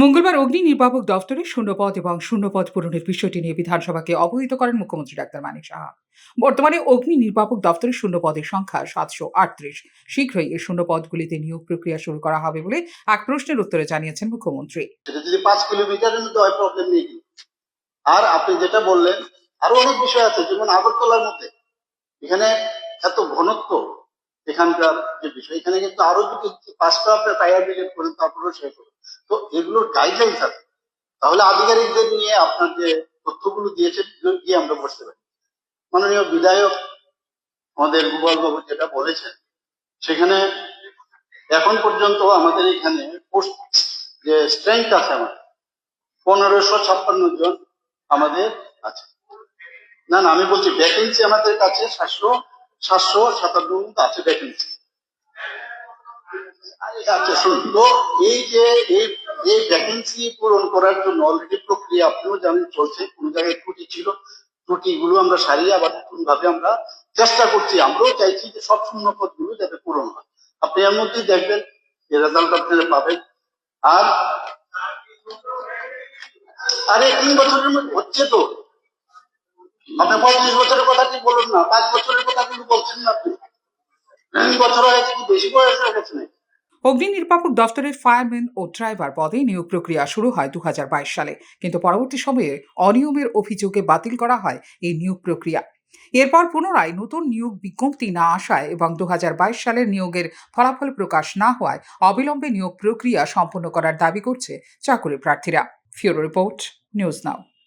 মঙ্গলবার অগ্নি নির্বাপক দফতরে শূন্যপদ এবং শূন্যপদ পূরণের বিষয়টি নিয়ে বিধানসভাকে অবহিত করেন মুখ্যমন্ত্রী ডাক্তার মানিক সাহা। বর্তমানে অগ্নি নির্বাপক দফতরের শূন্যপদের সংখ্যা সাতশো আটত্রিশ। শীঘ্রই এই শূন্যপদগুলিতে নিয়োগ প্রক্রিয়া শুরু করা হবে বলে এক প্রশ্নের উত্তরে জানিয়েছেন মুখ্যমন্ত্রী। যদি পাঁচ নেই। আর আপনি যেটা বললেন, আরও অনেক বিষয় আছে, যেমন আগরতলার মধ্যে। এখানে এত ঘনত্ব এখানকার যে বিষয়, এখানে কিন্তু আরও যদি পাঁচটা আপনার টায়ার করেন, তারপরেও শেষ হবে তো এগুলোর গাইডলাইন্স আছে তাহলে আধিকারিকদের নিয়ে আপনার যে তথ্যগুলো দিয়েছেন গিয়ে আমরা বসতে পারি। মাননীয় বিধায়ক আমাদের গোপাল বাবু যেটা বলেছেন, সেখানে এখন পর্যন্ত আমাদের এখানে পোস্ট যে স্ট্রেংথ আছে আমাদের, পনেরোশো ছাপ্পান্ন জন আমাদের আছে। না না, আমি বলছি ভ্যাকেন্সি আমাদের কাছে সাতশো সাতশো সাতান্ন আছে ভ্যাকেন্সি এই যে, এই ভ্যাকেন্সি পূরণ করার জন্য অলরেডি প্রক্রিয়া আপনিও জানেন চলছে, কোন জায়গায় ত্রুটি ছিল, ত্রুটিগুলো আমরা সারিয়ে আবার নতুন ভাবে আমরা চেষ্টা করছি। আমরাও চাইছি যে সব শূন্য পদগুলো যাতে পূরণ হয়। আপনি এর মধ্যেই দেখবেন, যে রেজাল্ট আপনারা পাবেন। আর, আরে তিন বছরের মধ্যে হচ্ছে তো। আপনি পঁয়ত্রিশ বছরের কথা কি বলুন না, পাঁচ বছরের কথা অগ্নি নির্বাপক দফতরের ফায়ারম্যান ও ড্রাইভার পদে নিয়োগ প্রক্রিয়া শুরু হয় দু হাজার বাইশ সালে, কিন্তু পরবর্তী সময়ে অনিয়মের অভিযোগে বাতিল করা হয় এই নিয়োগ প্রক্রিয়া। এরপর পুনরায় নতুন নিয়োগ বিজ্ঞপ্তি না আসায় এবং দু সালের নিয়োগের ফলাফল প্রকাশ না হওয়ায় অবিলম্বে নিয়োগ প্রক্রিয়া সম্পন্ন করার দাবি করছে চাকুরি প্রার্থীরা। ফিউরো রিপোর্ট, নিউজ নাও।